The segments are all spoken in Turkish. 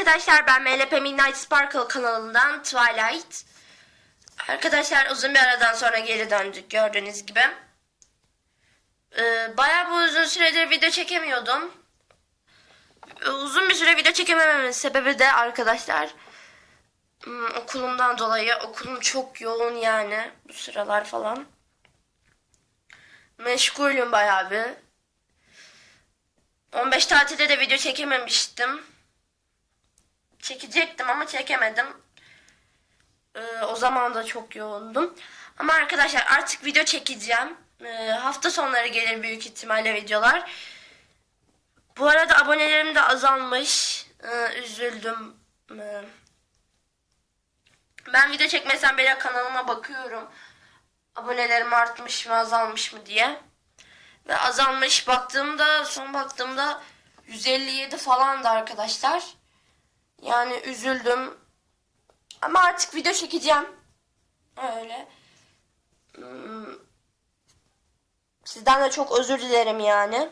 arkadaşlar ben MLP Midnight Sparkle kanalından Twilight. Arkadaşlar uzun bir aradan sonra geri döndük gördüğünüz gibi. Ee, bayağı bu uzun süredir video çekemiyordum. Ee, uzun bir süre video çekemememin sebebi de arkadaşlar hmm, okulumdan dolayı. Okulum çok yoğun yani bu sıralar falan. Meşgulüm bayağı bir. 15 tatilde de video çekememiştim. Çekecektim ama çekemedim. Ee, o zaman da çok yoğundum. Ama arkadaşlar artık video çekeceğim. Ee, hafta sonları gelir büyük ihtimalle videolar. Bu arada abonelerim de azalmış. Ee, üzüldüm. Ee, ben video çekmesem bile kanalıma bakıyorum. Abonelerim artmış mı azalmış mı diye. Ve azalmış baktığımda son baktığımda 157 falandı arkadaşlar. Yani üzüldüm. Ama artık video çekeceğim. Öyle. Hmm. Sizden de çok özür dilerim yani.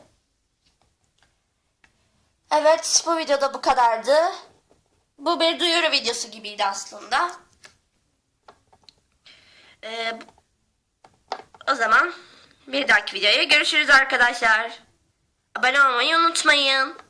Evet bu videoda bu kadardı. Bu bir duyuru videosu gibiydi aslında. Ee, o zaman bir dahaki videoya görüşürüz arkadaşlar. Abone olmayı unutmayın.